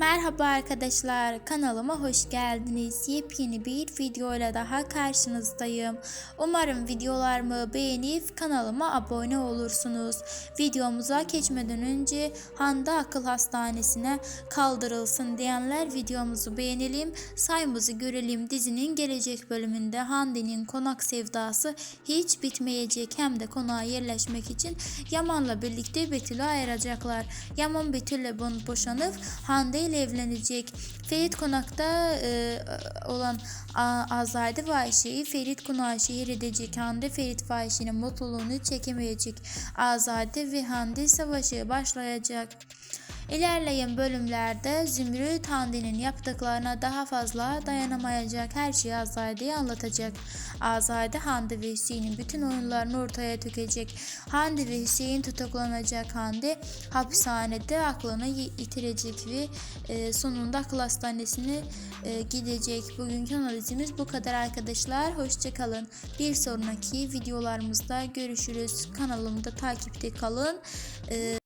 Merhaba arkadaşlar kanalıma hoş geldiniz. Yepyeni bir videoyla daha karşınızdayım. Umarım videolarımı beğenip kanalıma abone olursunuz. Videomuza geçmeden önce Hande Akıl Hastanesi'ne kaldırılsın diyenler videomuzu beğenelim. Sayımızı görelim dizinin gelecek bölümünde Hande'nin konak sevdası hiç bitmeyecek. Hem de konağa yerleşmek için Yaman'la birlikte Betül'ü ayıracaklar. Yaman Betül'le boşanıp Hande ile evlenecek. Ferit konakta e, olan Azade ve Ayşe'yi Ferit konağa şehir edecek. Hande Ferit ve Ayşe'nin mutluluğunu çekemeyecek. Azade ve Hande savaşı başlayacak. İlerleyen bölümlerde Zümrüt Hande'nin yaptıklarına daha fazla dayanamayacak her şeyi Azade'ye anlatacak. Azade Hande ve Hüseyin'in bütün oyunlarını ortaya dökecek. Hande ve Hüseyin tutuklanacak. Hande hapishanede aklını yi- yitirecek ve e, sonunda akıl hastanesine e, gidecek. Bugünkü analizimiz bu kadar arkadaşlar. Hoşçakalın. Bir sonraki videolarımızda görüşürüz. Kanalımda takipte kalın. E,